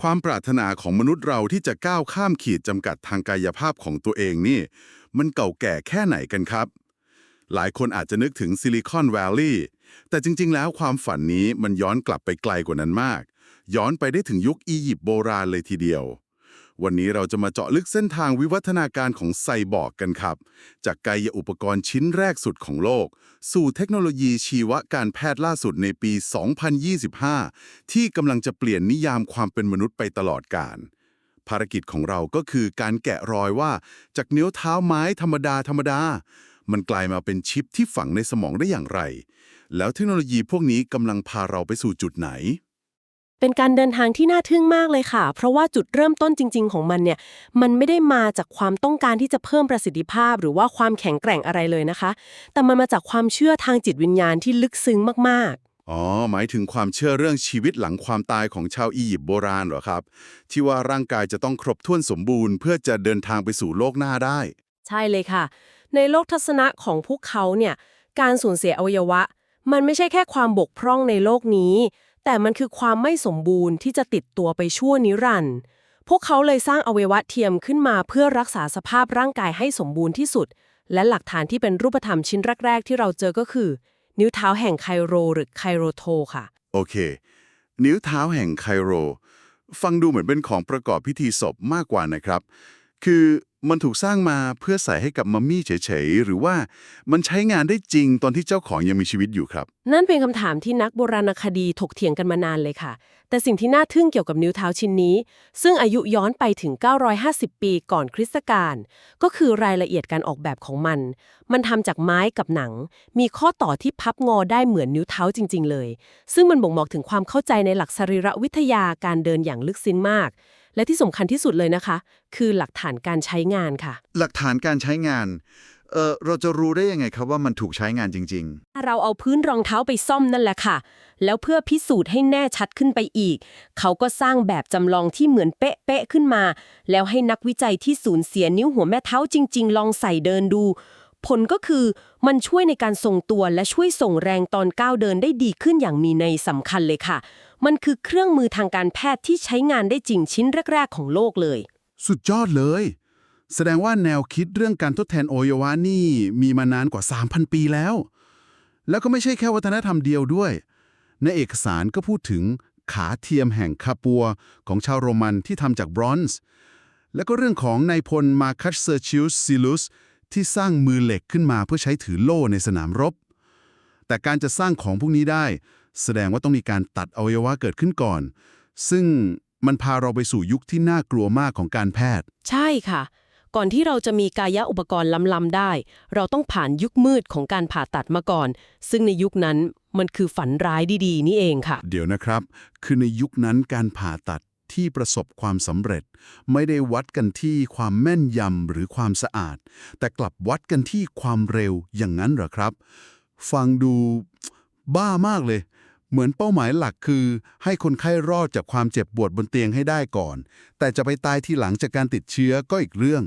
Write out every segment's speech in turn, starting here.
ความปรารถนาของมนุษย์เราที่จะก้าวข้ามขีดจำกัดทางกายภาพของตัวเองนี่ มันเก่าแก่แค่ไหนกันครับ หลายคนอาจจะนึกถึงซิลิคอนแวลลีย์แต่จริง ๆ แล้วความฝันนี้มันย้อนกลับไปไกลกว่านั้นมาก ย้อนไปได้ถึงยุคอียิปต์โบราณเลยทีเดียว วันนี้เราจะมาเจาะลึกเส้นทางวิวัฒนาการของไซบอร์กกันครับ จากกายอุปกรณ์ชิ้นแรกสุดของโลก สู่เทคโนโลยีชีวการแพทย์ล่าสุดในปี 2025 ที่กำลังจะเปลี่ยนนิยามความเป็นมนุษย์ไปตลอดกาลภารกิจของเราก็คือการแกะรอยว่า จากนิ้วเท้าไม้ธรรมดาธรรมดา มันกลายมาเป็นชิปที่ฝังในสมองได้อย่างไร แล้วเทคโนโลยีพวกนี้กำลังพาเราไปสู่จุดไหน เป็นการเดินทางที่น่าทึ่งมากเลยค่ะ เพราะว่าจุดเริ่มต้นจริง ๆ ของมันเนี่ย มันไม่ได้มาจากความต้องการที่จะเพิ่มประสิทธิภาพ หรือว่าความแข็งแกร่งอะไรเลยนะคะ แต่มันมาจากความเชื่อทางจิตวิญญาณที่ลึกซึ้งมากอ๋อ หมายถึงความเชื่อเรื่องชีวิตหลังความตายของชาวอียิปต์โบราณเหรอครับ ที่ว่าร่างกายจะต้องครบถ้วนสมบูรณ์ เพื่อจะเดินทางไปสู่โลกหน้าได้ๆใช่เลยค่ะ ในโลกทัศนะของพวกเขาเนี่ย การสูญเสียอวัยวะ มันไม่ใช่แค่ความบกพร่องในโลกนี้ แต่มันคือความไม่สมบูรณ์ที่จะติดตัวไปชั่วนิรันดร์พวกเขาเลยสร้างอวัยวะเทียมขึ้นมาเพื่อรักษาสภาพร่างกายให้สมบูรณ์ที่สุด และหลักฐานที่เป็นรูปธรรมชิ้นแรก ๆ ที่เราเจอก็คือ นิ้วเท้าแห่งไคโรหรือไคโรโทค่ะ โอเค นิ้วเท้าแห่งไคโร ฟังดูเหมือนเป็นของประกอบพิธีศพมากกว่านะครับ คือ มันถูกสร้างมาเพื่อใส่ให้กับมัมมี่เฉยๆ หรือว่ามันใช้งานได้จริงตอนที่เจ้าของยังมีชีวิตอยู่ครับ นั่นเป็นคำถามที่นักโบราณคดีถกเถียงกันมานานเลยค่ะ แต่สิ่งที่น่าทึ่งเกี่ยวกับนิ้วเท้าชิ้นนี้ ซึ่งอายุย้อนไปถึง 950 ปีก่อนคริสตกาลก็คือรายละเอียดการออกแบบของมัน มันทำจากไม้กับหนัง มีข้อต่อที่พับงอได้เหมือนนิ้วเท้าจริง ๆ เลย ซึ่งมันบ่งบอกถึงความเข้าใจในหลักสรีรวิทยาการเดินอย่างลึกซึ้งมาก และที่สำคัญที่สุดเลยนะคะ คือหลักฐานการใช้งานค่ะ หลักฐานการใช้งานเออเราจะรู้ได้ยังไงครับว่ามันถูกใช้งานจริงเราเอาพื้นรองเท้าไปซ่อมนั่นแหละค่ะ แล้วเพื่อพิสูจน์ให้แน่ชัดขึ้นไปอีก เขาก็สร้างแบบจำลองที่เหมือนเป๊ะๆขึ้นมา แล้วให้นักวิจัยที่สูญเสียนิ้วหัวแม่เท้าจริง ๆ ลองใส่เดินดู ผลก็คือมันช่วยในการทรงตัวและช่วยส่งแรงตอนก้าวเดินได้ดีขึ้นอย่างมีในยสำคัญเลยค่ะ มันคือเครื่องมือทางการแพทย์ที่ใช้งานได้จริงชิ้นแรก ๆ ของโลกเลย สุดยอดเลย แสดงว่าแนวคิดเรื่องการทดแทนอวัยวะนี่มีมานานกว่า 3,000 ปีแล้ว แล้วก็ไม่ใช่แค่วัฒนธรรมเดียวด้วย ในเอกสารก็พูดถึงขาเทียมแห่งคาปัวของชาวโรมันที่ทำจากบรอนซ์ แล้วก็เรื่องของนายพลมาคัสเซอร์ชิลซิลุสที่สร้างมือเหล็กขึ้นมาเพื่อใช้ถือโล่ในสนามรบ แต่การจะสร้างของพวกนี้ได้ แสดงว่าต้องมีการตัดอวัยวะเกิดขึ้นก่อน ซึ่งมันพาเราไปสู่ยุคที่น่ากลัวมากของการแพทย์ ใช่ค่ะ ก่อนที่เราจะมีกายะอุปกรณ์ล้ำๆได้ เราต้องผ่านยุคมืดของการผ่าตัดมาก่อน ซึ่งในยุคนั้นมันคือฝันร้ายดีๆ นี่เองค่ะ เดี๋ยวนะครับ คือในยุคนั้นการผ่าตัดที่ประสบความสำเร็จ ไม่ได้วัดกันที่ความแม่นยำหรือความสะอาด แต่กลับวัดกันที่ความเร็วอย่างนั้นเหรอครับ ฟังดูบ้ามากเลย เหมือนเป้าหมายหลักคือ ให้คนไข้รอดจากความเจ็บปวดบนเตียงให้ได้ก่อน แต่จะไปตายที่หลังจากการติดเชื้อก็อีกเรื่อง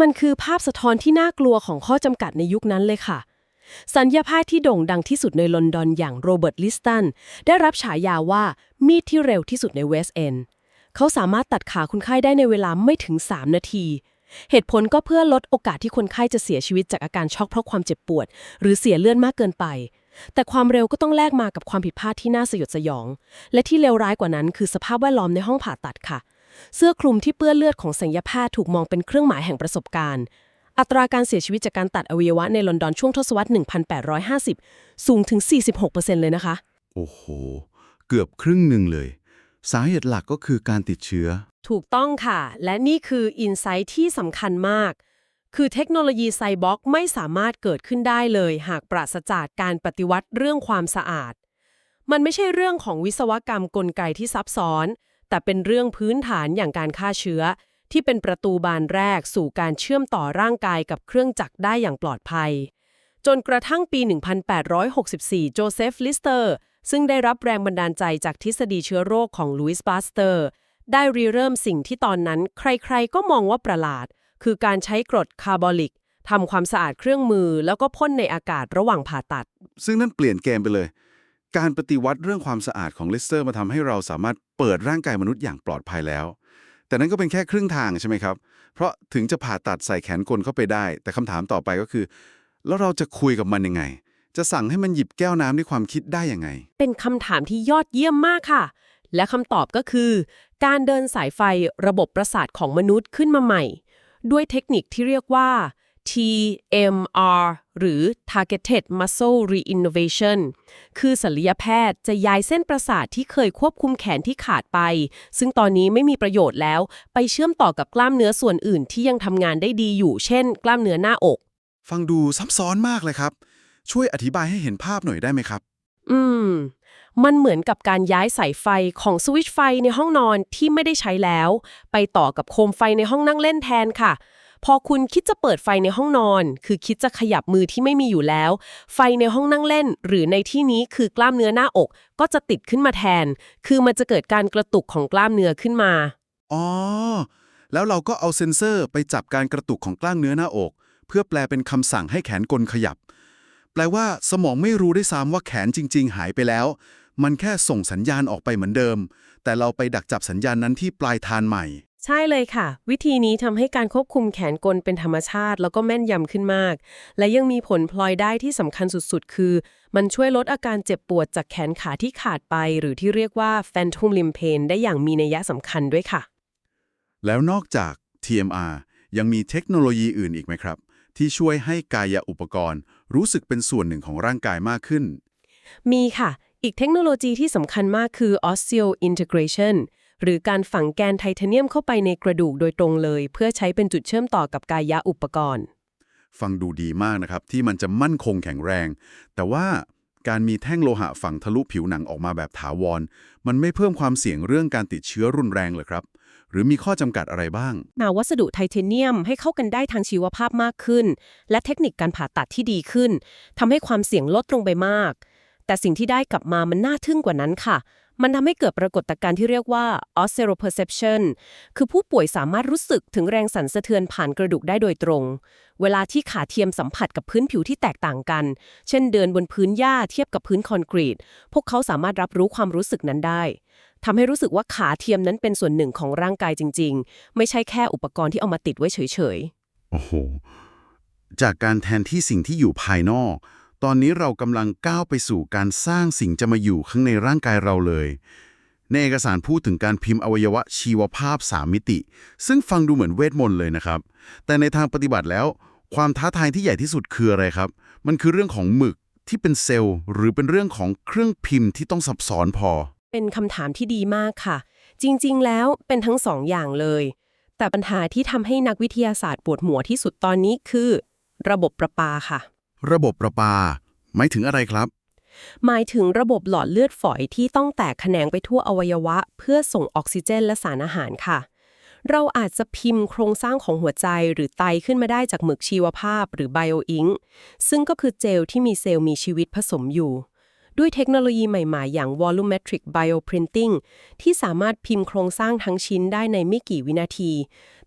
มันคือภาพสะท้อนที่น่ากลัวของข้อจำกัดในยุคนั้นเลยค่ะ สัญญาแพทย์ที่โด่งดังที่สุดในลอนดอนอย่างโรเบิร์ตลิสตันได้รับฉายาว่ามีดที่เร็วที่สุดในเวสต์เอนเขาสามารถตัดขาคนไข้ได้ในเวลาไม่ถึง 3 นาที เหตุผลก็เพื่อลดโอกาสที่คนไข้จะเสียชีวิตจากอาการช็อกเพราะความเจ็บปวด หรือเสียเลือดมากเกินไป แต่ความเร็วก็ต้องแลกมากับความผิดพลาดที่น่าสยดสยอง และที่เลวร้ายกว่านั้นคือสภาพแวดล้อมในห้องผ่าตัดค่ะ เสื้อคลุมที่เปื้อนเลือดของสัญญาแพทย์ถูกมองเป็นเครื่องหมายแห่งประสบการณ์ อัตราการเสียชีวิตจากการตัดอวัยวะในลอนดอนช่วงทศวรรษ 1850 สูงถึง 46%เลยนะคะ โอ้โห เกือบครึ่งหนึ่งเลย สาเหตุหลักก็คือการติดเชื้อ ถูกต้องค่ะ และนี่คืออินไซต์ที่สำคัญมาก คือเทคโนโลยีไซบอร์กไม่สามารถเกิดขึ้นได้เลย หากปราศจากการปฏิวัติเรื่องความสะอาด มันไม่ใช่เรื่องของวิศวกรรมกลไกที่ซับซ้อน แต่เป็นเรื่องพื้นฐานอย่างการฆ่าเชื้อ ที่เป็นประตูบานแรกสู่การเชื่อมต่อร่างกายกับเครื่องจักรได้อย่างปลอดภัย จนกระทั่งปี 1864 โจเซฟ ลิสเตอร์ ซึ่งได้รับแรงบันดาลใจจากทฤษฎีเชื้อโรคของลุยส์บาสเตอร์ ได้ริเริ่มสิ่งที่ตอนนั้น ใครๆก็มองว่าประหลาด คือการใช้กรดคาร์บอลิกทำความสะอาดเครื่องมือ แล้วก็พ่นในอากาศระหว่างผ่าตัด ซึ่งนั่นเปลี่ยนเกมไปเลย การปฏิวัติเรื่องความสะอาดของเลสเตอร์มาทำให้เราสามารถเปิดร่างกายมนุษย์อย่างปลอดภัยแล้ว แต่นั้นก็เป็นแค่ครึ่งทางใช่ไหมครับ เพราะถึงจะผ่าตัดใส่แขนกลเข้าไปได้ แต่คำถามต่อไปก็คือ แล้วเราจะคุยกับมันยังไง จะสั่งให้มันหยิบแก้วน้ำด้วยความคิดได้ยังไง เป็นคำถามที่ยอดเยี่ยมมากค่ะ และคำตอบก็คือ การเดินสายไฟระบบประสาทของมนุษย์ขึ้นมาใหม่ ด้วยเทคนิคที่เรียกว่า TMR หรือ Targeted Muscle Reinnervation คือศัลยแพทย์จะย้ายเส้นประสาทที่เคยควบคุมแขนที่ขาดไป ซึ่งตอนนี้ไม่มีประโยชน์แล้ว ไปเชื่อมต่อกับกล้ามเนื้อส่วนอื่นที่ยังทำงานได้ดีอยู่ เช่น กล้ามเนื้อหน้าอก ฟังดูซับซ้อนมากเลยครับ ช่วยอธิบายให้เห็นภาพหน่อยได้ไหมครับ อืม มันเหมือนกับการย้ายสายไฟของสวิตช์ไฟในห้องนอนที่ไม่ได้ใช้แล้ว ไปต่อกับโคมไฟในห้องนั่งเล่นแทนค่ะ พอคุณคิดจะเปิดไฟในห้องนอน คือคิดจะขยับมือที่ไม่มีอยู่แล้ว ไฟในห้องนั่งเล่น หรือในที่นี้คือกล้ามเนื้อหน้าอก ก็จะติดขึ้นมาแทน คือมันจะเกิดการกระตุกของกล้ามเนื้อขึ้นมาอ๋อแล้วเราก็เอาเซ็นเซอร์ไปจับการกระตุกของกล้ามเนื้อหน้าอก เพื่อแปลเป็นคำสั่งให้แขนกลขยับ แปลว่าสมองไม่รู้ได้ซ้ำว่าแขนจริง ๆ หายไปแล้ว มันแค่ส่งสัญญาณออกไปเหมือนเดิม แต่เราไปดักจับสัญญาณนั้นที่ปลายทานใหม่ ใช่เลยค่ะ วิธีนี้ทำให้การควบคุมแขนกลเป็นธรรมชาติ แล้วก็แม่นยำขึ้นมาก และยังมีผลพลอยได้ที่สำคัญสุดๆ คือ มันช่วยลดอาการเจ็บปวดจากแขนขาที่ขาดไป หรือที่เรียกว่า phantom limb pain ได้อย่างมีนัยสำคัญด้วยค่ะ แล้วนอกจาก TMR ยังมีเทคโนโลยีอื่นอีกไหมครับ ที่ช่วยให้กายอุปกรณ์ รู้สึกเป็นส่วนหนึ่งของร่างกายมากขึ้น มีค่ะ อีกเทคโนโลยีที่สำคัญมากคือ osteo integration หรือการฝังแกนไทเทเนียมเข้าไปในกระดูกโดยตรงเลย เพื่อใช้เป็นจุดเชื่อมต่อกับกายอุปกรณ์ ฟังดูดีมากนะครับ ที่มันจะมั่นคงแข็งแรง แต่ว่าการมีแท่งโลหะฝังทะลุผิวหนังออกมาแบบถาวร มันไม่เพิ่มความเสี่ยงเรื่องการติดเชื้อรุนแรงเลยครับ หรือมีข้อจำกัดอะไรบ้างนาวัสดุไทเทเนียมให้เข้ากันได้ทางชีวภาพมากขึ้น และเทคนิคการผ่าตัดที่ดีขึ้นทำให้ความเสี่ยงลดลงไปมาก แต่สิ่งที่ได้กลับมามันน่าทึ่งกว่านั้นค่ะ มันทำให้เกิดปรากฏการณ์ที่เรียกว่า osseroperception คือผู้ป่วยสามารถรู้สึกถึงแรงสั่นสะเทือนผ่านกระดูกได้โดยตรง เวลาที่ขาเทียมสัมผัสกับพื้นผิวที่แตกต่างกัน เช่นเดินบนพื้นหญ้าเทียบกับพื้นคอนกรีต พวกเขาสามารถรับรู้ความรู้สึกนั้นได้ทำให้รู้สึกว่าขาเทียมนั้นเป็นส่วนหนึ่งของร่างกายจริง ๆ ไม่ใช่แค่อุปกรณ์ที่เอามาติดไว้เฉยโอ้โห จากการแทนที่สิ่งที่อยู่ภายนอก ตอนนี้เรากำลังก้าวไปสู่การสร้างสิ่งจะมาอยู่ข้างในร่างกายเราเลย ในเอกสารพูดถึงการพิมพ์อวัยวะชีวภาพ3มิติ ซึ่งฟังดูเหมือนเวทมนต์เลยนะครับ แต่ในทางปฏิบัติแล้ว ความท้าทายที่ใหญ่ที่สุดคืออะไรครับ มันคือเรื่องของหมึกที่เป็นเซลล์ หรือเป็นเรื่องของเครื่องพิมพ์ที่ต้องซับซ้อนพอ เป็นคำถามที่ดีมากค่ะ จริง ๆ แล้วเป็นทั้งสองอย่างเลย แต่ปัญหาที่ทำให้นักวิทยาศาสตร์ปวดหัวที่สุดตอนนี้คือ ระบบประปาค่ะ ระบบประปา หมายถึงอะไรครับ หมายถึงระบบหลอดเลือดฝอยที่ต้องแตกแขนงไปทั่วอวัยวะ เพื่อส่งออกซิเจนและสารอาหารค่ะ เราอาจจะพิมพ์โครงสร้างของหัวใจหรือไตขึ้นมาได้จากหมึกชีวภาพหรือไบโออิงซึ่งก็คือเจลที่มีเซลล์มีชีวิตผสมอยู่ ด้วยเทคโนโลยีใหม่ๆ อย่าง volumetric bioprinting ที่สามารถพิมพ์โครงสร้างทั้งชิ้นได้ในไม่กี่วินาที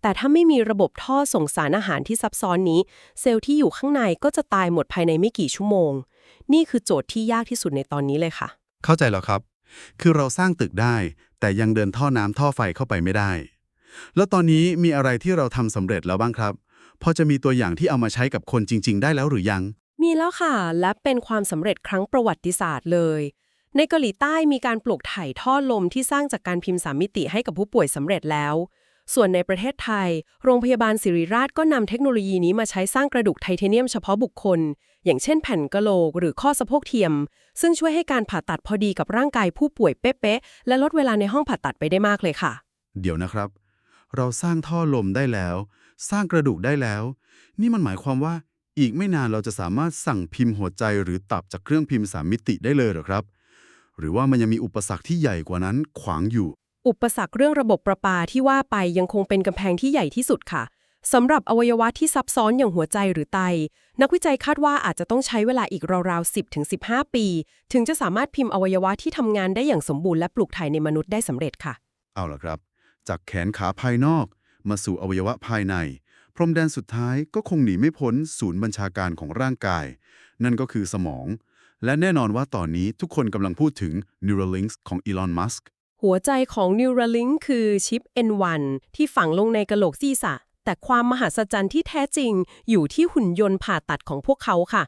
แต่ถ้าไม่มีระบบท่อส่งสารอาหารที่ซับซ้อนนี้ เซลล์ที่อยู่ข้างในก็จะตายหมดภายในไม่กี่ชั่วโมง นี่คือโจทย์ที่ยากที่สุดในตอนนี้เลยค่ะ เข้าใจแล้วครับ คือเราสร้างตึกได้ แต่ยังเดินท่อน้ำท่อไฟเข้าไปไม่ได้ แล้วตอนนี้มีอะไรที่เราทำสำเร็จแล้วบ้างครับพอจะมีตัวอย่างที่เอามาใช้กับคนจริง ๆ ได้แล้วหรือยัง มีแล้วค่ะ และเป็นความสำเร็จครั้งประวัติศาสตร์เลย ในเกาหลีใต้มีการปลูกถ่ายท่อลมที่สร้างจากการพิมพ์สามมิติให้กับผู้ป่วยสำเร็จแล้ว ส่วนในประเทศไทย โรงพยาบาลศิริราชก็นำเทคโนโลยีนี้มาใช้สร้างกระดูกไทเทเนียมเฉพาะบุคคล อย่างเช่นแผ่นกะโหลกหรือข้อสะโพกเทียม ซึ่งช่วยให้การผ่าตัดพอดีกับร่างกายผู้ป่วยเป๊ะๆและลดเวลาในห้องผ่าตัดไปได้มากเลยค่ะ เดี๋ยวนะครับ เราสร้างท่อลมได้แล้ว สร้างกระดูกได้แล้ว นี่มันหมายความว่า อีกไม่นานเราจะสามารถสั่งพิมพ์หัวใจหรือตับจากเครื่องพิมพ์สามมิติได้เลยหรอครับ หรือว่ามันยังมีอุปสรรคที่ใหญ่กว่านั้นขวางอยู่ อุปสรรคเรื่องระบบประปาที่ว่าไปยังคงเป็นกำแพงที่ใหญ่ที่สุดค่ะสำหรับอวัยวะที่ซับซ้อนอย่างหัวใจหรือไต นักวิจัยคาดว่าอาจจะต้องใช้เวลาอีกราวๆ 10-15 ปี ถึงจะสามารถพิมพ์อวัยวะที่ทำงานได้อย่างสมบูรณ์และปลูกถ่ายในมนุษย์ได้สำเร็จค่ะ เอาล่ะครับ จากแขนขาภายนอก มาสู่อวัยวะภายใน รมแดนสุดท้ายก็คงหนีไม่พ้นศูนย์บัญชาการของร่างกาย นั่นก็คือสมอง และแน่นอนว่าตอนนี้ทุกคนกำลังพูดถึง Neuralink ของ Elon Musk หัวใจของ Neuralink คือชิป N1 ที่ฝังลงในกะโหลกศีรษะ แต่ความมหัศจรรย์ที่แท้จริงอยู่ที่หุ่นยนต์ผ่าตัดของพวกเขาค่ะ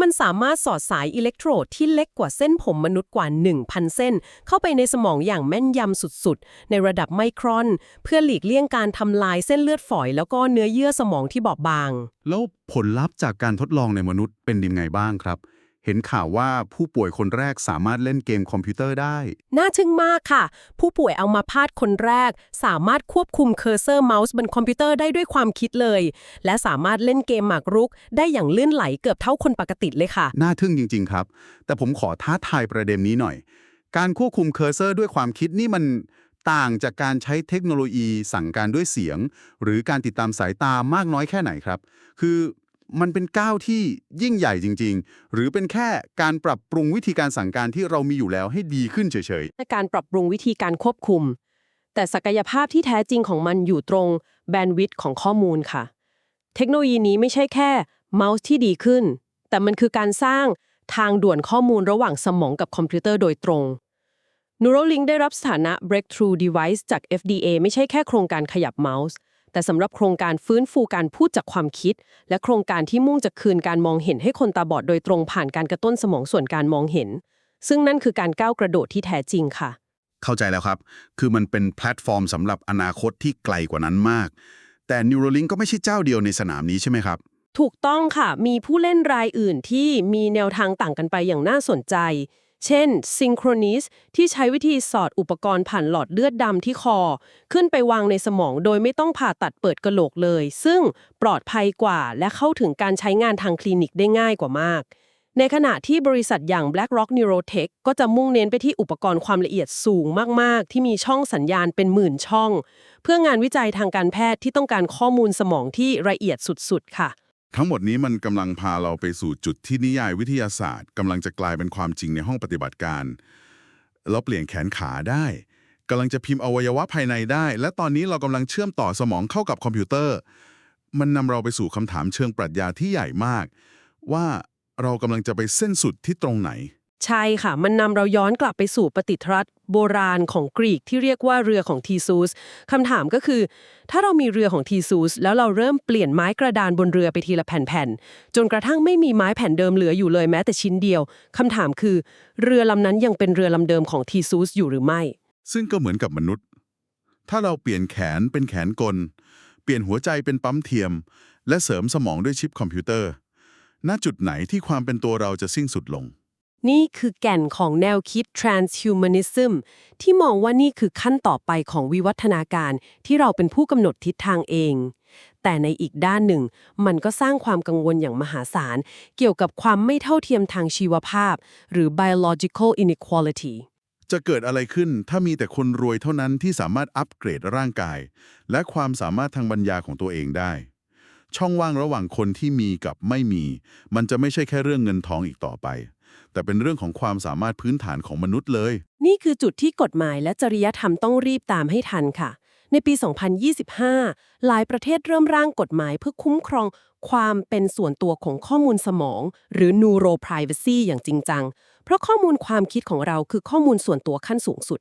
มันสามารถสอดสายอิเล็กโทรดที่เล็กกว่าเส้นผมมนุษย์กว่า 1,000 เส้น เข้าไปในสมองอย่างแม่นยำสุดๆ ในระดับไมครอน เพื่อหลีกเลี่ยงการทำลายเส้นเลือดฝอย แล้วก็เนื้อเยื่อสมองที่บอบบาง แล้วผลลัพธ์จากการทดลองในมนุษย์เป็นยังไงบ้างครับ เห็นข่าวว่าผู้ป่วยคนแรกสามารถเล่นเกมคอมพิวเตอร์ได้ น่าทึ่งมากค่ะ ผู้ป่วยเอามาพาดคนแรก สามารถควบคุมเคอร์เซอร์เมาส์บนคอมพิวเตอร์ได้ด้วยความคิดเลย และสามารถเล่นเกมหมากรุก ได้อย่างลื่นไหลเกือบเท่าคนปกติเลยค่ะ น่าทึ่งจริง ๆ ครับ แต่ผมขอท้าทายประเด็นนี้หน่อย การควบคุมเคอร์เซอร์ด้วยความคิดนี่มันต่างจากการใช้เทคโนโลยีสั่งการด้วยเสียง หรือการติดตามสายตามากน้อยแค่ไหนครับ คือ มันเป็นก้าวที่ยิ่งใหญ่จริง ๆ หรือเป็นแค่การปรับปรุงวิธีการสั่งการที่เรามีอยู่แล้วให้ดีขึ้นเฉยในการปรับปรุงวิธีการควบคุม แต่ศักยภาพที่แท้จริงของมันอยู่ตรงแบนด์วิดต์ของข้อมูลค่ะ เทคโนโลยีนี้ไม่ใช่แค่เมาส์ที่ดีขึ้น แต่มันคือการสร้างทางด่วนข้อมูลระหว่างสมองกับคอมพิวเตอร์โดยตรง Neuralink ได้รับสถานะ Breakthrough Device จาก FDA ไม่ใช่แค่โครงการขยับเมาส์ แต่สำหรับโครงการฟื้นฟูการพูดจากความคิด และโครงการที่มุ่งจะคืนการมองเห็นให้คนตาบอดโดยตรงผ่านการกระตุ้นสมองส่วนการมองเห็น ซึ่งนั่นคือการก้าวกระโดดที่แท้จริงค่ะๆเข้าใจแล้วครับ คือมันเป็นแพลตฟอร์มสำหรับอนาคตที่ไกลกว่านั้นมาก แต่ Neuralink ก็ไม่ใช่เจ้าเดียวในสนามนี้ใช่ไหมครับถูกต้องค่ะ มีผู้เล่นรายอื่นที่มีแนวทางต่างกันไปอย่างน่าสนใจ เช่น Synchronis ที่ใช้วิธีสอดอุปกรณ์ผ่านหลอดเลือดดำที่คอ ขึ้นไปวางในสมองโดยไม่ต้องผ่าตัดเปิดกระโหลกเลย ซึ่งปลอดภัยกว่าและเข้าถึงการใช้งานทางคลินิกได้ง่ายกว่ามาก ในขณะที่บริษัทอย่าง BlackRock Neurotech ก็จะมุ่งเน้นไปที่อุปกรณ์ความละเอียดสูงมากๆ ที่มีช่องสัญญาณเป็นหมื่นช่อง เพื่องานวิจัยทางการแพทย์ที่ต้องการข้อมูลสมองที่ละเอียดสุดๆ ค่ะ ทั้งหมดนี้มันกำลังพาเราไปสู่จุดที่นิยายวิทยาศาสตร์กำลังจะกลายเป็นความจริงในห้องปฏิบัติการ เราเปลี่ยนแขนขาได้กำลังจะพิมพ์อวัยวะภายในได้ และตอนนี้เรากำลังเชื่อมต่อสมองเข้ากับคอมพิวเตอร์ มันนำเราไปสู่คำถามเชิงปรัชญาที่ใหญ่มาก ว่าเรากำลังจะไปเส้นสุดที่ตรงไหน ใช่ค่ะ มันนำเราย้อนกลับไปสู่ปฏิทรัฐ โบราณของกรีกที่เรียกว่าเรือของทีซูสคำถามก็คือ ถ้าเรามีเรือของทีซูสแล้วเราเริ่มเปลี่ยนไม้กระดานบนเรือไปทีละแผ่นๆจนกระทั่งไม่มีไม้แผ่นเดิมเหลืออยู่เลยแม้แต่ชิ้นเดียวคำถามคือ เรือลำนั้นยังเป็นเรือลำเดิมของทีซูสอยู่หรือไม่ ซึ่งก็เหมือนกับมนุษย์ ถ้าเราเปลี่ยนแขนเป็นแขนกล เปลี่ยนหัวใจเป็นปั๊มเทียม และเสริมสมองด้วยชิปคอมพิวเตอร์ ณจุดไหนที่ความเป็นตัวเราจะสิ้นสุดลง นี่คือแก่นของแนวคิด transhumanism ที่มองว่านี่คือขั้นต่อไปของวิวัฒนาการที่เราเป็นผู้กำหนดทิศทางเอง แต่ในอีกด้านหนึ่ง มันก็สร้างความกังวลอย่างมหาศาล เกี่ยวกับความไม่เท่าเทียมทางชีวภาพ หรือ biological inequality จะเกิดอะไรขึ้นถ้ามีแต่คนรวยเท่านั้นที่สามารถอัปเกรดร่างกาย และความสามารถทางปัญญาของตัวเองได้ ช่องว่างระหว่างคนที่มีกับไม่มี มันจะไม่ใช่แค่เรื่องเงินทองอีกต่อไป แต่เป็นเรื่องของความสามารถพื้นฐานของมนุษย์เลย นี่คือจุดที่กฎหมายและจริยธรรมต้องรีบตามให้ทันค่ะ ในปี 2025 หลายประเทศเริ่มร่างกฎหมายเพื่อคุ้มครองความเป็นส่วนตัวของข้อมูลสมอง หรือ neuro privacy อย่างจริงจัง เพราะข้อมูลความคิดของเราคือข้อมูลส่วนตัวขั้นสูงสุด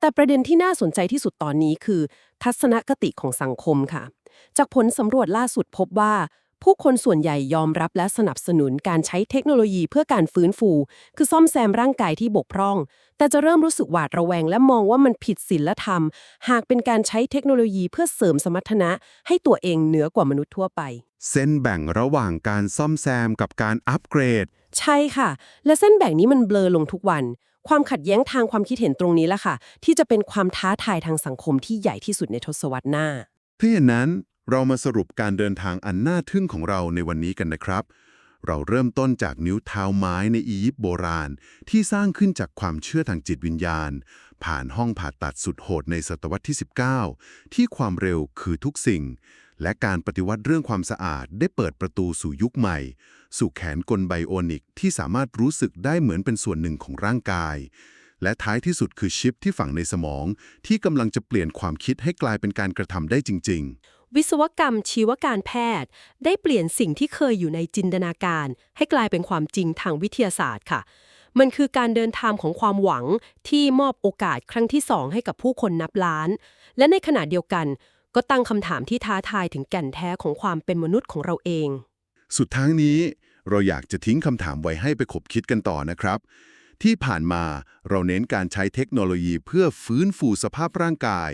แต่ประเด็นที่น่าสนใจที่สุดตอนนี้คือ ทัศนคติของสังคมค่ะ จากผลสำรวจล่าสุดพบว่า ผู้คนส่วนใหญ่ยอมรับและสนับสนุนการใช้เทคโนโลยีเพื่อการฟื้นฟู คือซ่อมแซมร่างกายที่บกพร่อง แต่จะเริ่มรู้สึกหวาดระแวงและมองว่ามันผิดศีลธรรม หากเป็นการใช้เทคโนโลยีเพื่อเสริมสมรรถนะ ให้ตัวเองเหนือกว่ามนุษย์ทั่วไป เส้นแบ่งระหว่างการซ่อมแซมกับการอัปเกรด ใช่ค่ะ และเส้นแบ่งนี้มันเบลอลงทุกวัน ความขัดแย้งทางความคิดเห็นตรงนี้แหละค่ะ ที่จะเป็นความท้าทายทางสังคมที่ใหญ่ที่สุดในทศวรรษหน้าเพราะนั้น เรามาสรุปการเดินทางอันน่าทึ่งของเราในวันนี้กันนะครับ เราเริ่มต้นจากนิ้วเท้าไม้ในอียิปต์โบราณ ที่สร้างขึ้นจากความเชื่อทางจิตวิญญาณ ผ่านห้องผ่าตัดสุดโหดในศตวรรษที่ 19 ที่ความเร็วคือทุกสิ่ง และการปฏิวัติเรื่องความสะอาดได้เปิดประตูสู่ยุคใหม่ สู่แขนกลไบโอนิกที่สามารถรู้สึกได้เหมือนเป็นส่วนหนึ่งของร่างกายและท้ายที่สุดคือชิปที่ฝังในสมอง ที่กำลังจะเปลี่ยนความคิดให้กลายเป็นการกระทำได้จริงๆ วิศวกรรมชีวการแพทย์ ได้เปลี่ยนสิ่งที่เคยอยู่ในจินตนาการ ให้กลายเป็นความจริงทางวิทยาศาสตร์ค่ะ มันคือการเดินทางของความหวังที่มอบโอกาสครั้งที่สองให้กับผู้คนนับล้าน และในขณะเดียวกัน ก็ตั้งคำถามที่ท้าทายถึงแก่นแท้ของความเป็นมนุษย์ของเราเอง สุดท้ายนี้ เราอยากจะทิ้งคำถามไว้ให้ไปขบคิดกันต่อนะครับที่ผ่านมาเราเน้นการใช้เทคโนโลยีเพื่อฟื้นฟูสภาพร่างกาย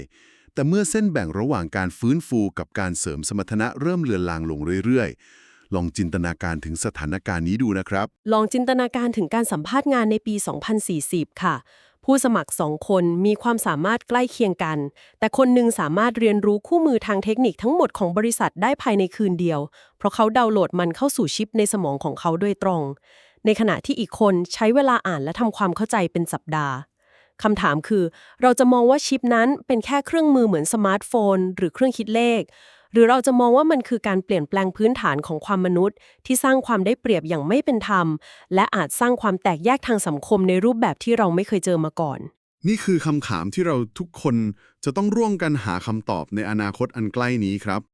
แต่เมื่อเส้นแบ่งระหว่างการฟื้นฟูกับการเสริมสมรรถนะเริ่มเลือนลางลงเรื่อยๆ ลองจินตนาการถึงสถานการณ์นี้ดูนะครับ ลองจินตนาการถึงการสัมภาษณ์งานในปี 2040 ค่ะ ผู้สมัครสองคนมีความสามารถใกล้เคียงกัน แต่คนหนึ่งสามารถเรียนรู้คู่มือทางเทคนิคทั้งหมดของบริษัทได้ภายในคืนเดียว เพราะเขาดาวน์โหลดมันเข้าสู่ชิปในสมองของเขาโดยตรง ในขณะที่อีกคนใช้เวลาอ่านและทำความเข้าใจเป็นสัปดาห์ คำถามคือ เราจะมองว่าชิปนั้นเป็นแค่เครื่องมือเหมือนสมาร์ทโฟน หรือเครื่องคิดเลข หรือเราจะมองว่ามันคือการเปลี่ยนแปลงพื้นฐานของความมนุษย์ ที่สร้างความได้เปรียบอย่างไม่เป็นธรรม และอาจสร้างความแตกแยกทางสังคมในรูปแบบที่เราไม่เคยเจอมาก่อน นี่คือคำถามที่เราทุกคนจะต้องร่วมกันหาคำตอบในอนาคตอันใกล้นี้ครับ